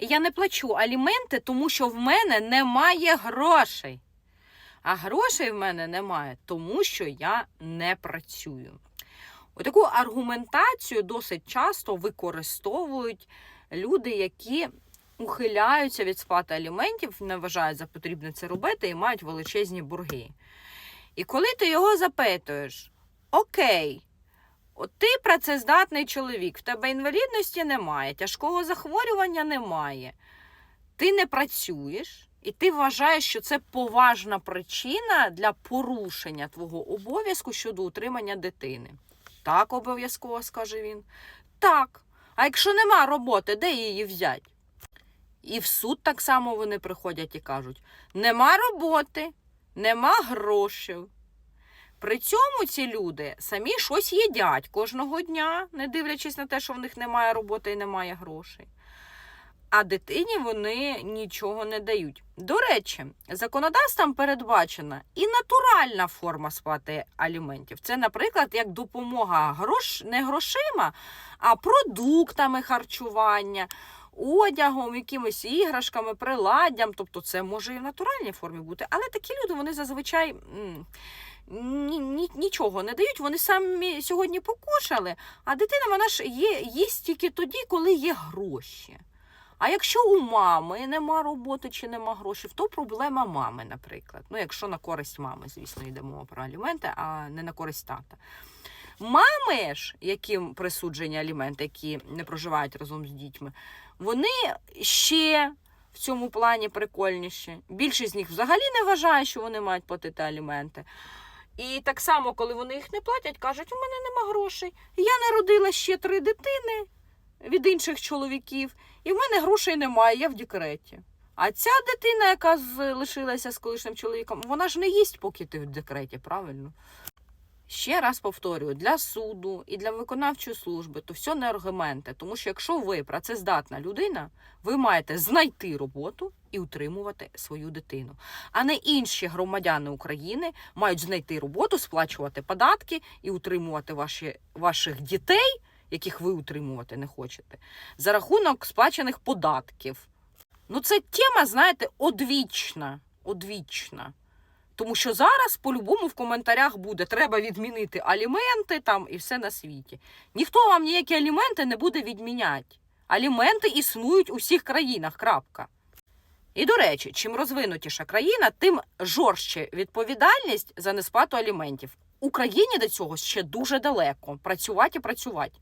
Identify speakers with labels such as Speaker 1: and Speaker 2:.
Speaker 1: я не плачу аліменти, тому що в мене немає грошей. А грошей в мене немає, тому що я не працюю. Отаку аргументацію досить часто використовують люди, які ухиляються від сплати аліментів, не вважають за потрібне це робити і мають величезні борги. І коли ти його запитуєш, окей, ти працездатний чоловік, в тебе інвалідності немає, тяжкого захворювання немає, ти не працюєш, і ти вважаєш, що це поважна причина для порушення твого обов'язку щодо утримання дитини. Так, обов'язково, скаже він. Так. А якщо нема роботи, де її взяти? І в суд так само вони приходять і кажуть: нема роботи, нема грошей. При цьому ці люди самі щось їдять кожного дня, не дивлячись на те, що в них немає роботи і немає грошей. А дитині вони нічого не дають. До речі, законодавством передбачена і натуральна форма сплати аліментів. Це, наприклад, як допомога грош... не грошима, а продуктами харчування, одягом, якимись іграшками, приладдям. Тобто це може і в натуральній формі бути. Але такі люди вони зазвичай. ні, ні, нічого не дають, вони самі сьогодні покушали, а дитина вона ж є, їсть тільки тоді, коли є гроші. А якщо у мами нема роботи чи нема грошей, то проблема мами, наприклад. Ну, якщо на користь мами, звісно, йде мова про аліменти, а не на користь тата. Мами ж, яким присуджені аліменти, які не проживають разом з дітьми, вони ще в цьому плані прикольніші. Більшість з них взагалі не вважає, що вони мають платити аліменти. І так само, коли вони їх не платять, кажуть, у мене нема грошей. Я народила ще три дитини від інших чоловіків, і в мене грошей немає, я в декреті. А ця дитина, яка з- лишилася з колишнім чоловіком, вона ж не їсть, поки ти в декреті, правильно? Ще раз повторюю, для суду і для виконавчої служби то все не аргументи. Тому що якщо ви працездатна людина, ви маєте знайти роботу і утримувати свою дитину. А не інші громадяни України мають знайти роботу, сплачувати податки і утримувати ваші, ваших дітей, яких ви утримувати не хочете, за рахунок сплачених податків. Ну, це тема, знаєте, одвічна. Одвічна. Тому що зараз по-любому в коментарях буде треба відмінити аліменти там і все на світі. Ніхто вам ніякі аліменти не буде відміняти. Аліменти існують у всіх країнах. Крапка. І до речі, чим розвинутіша країна, тим жорстче відповідальність за несплату аліментів. Україні до цього ще дуже далеко. Працювати і працювати.